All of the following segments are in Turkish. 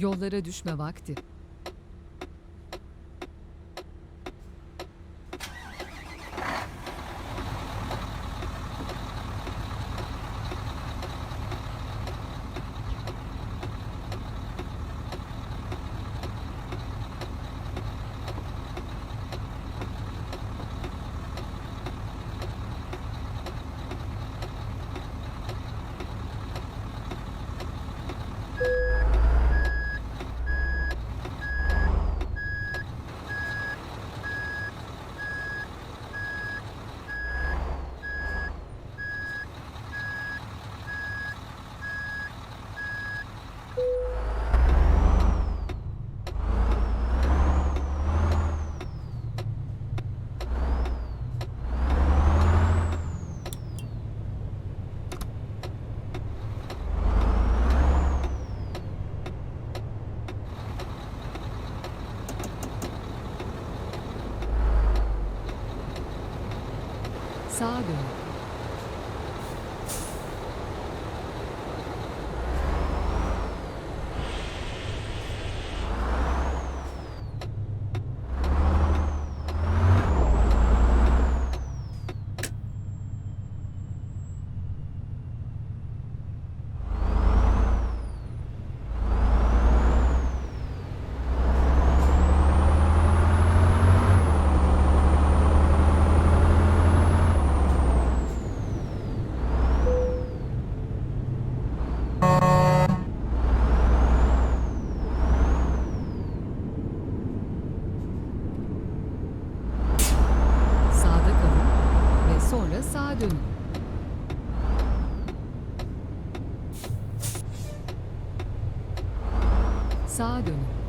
Yollara düşme vakti. Sağa dön. Sağa dönün. Sağa dönün.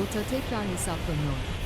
Rota tekrar hesaplanıyor.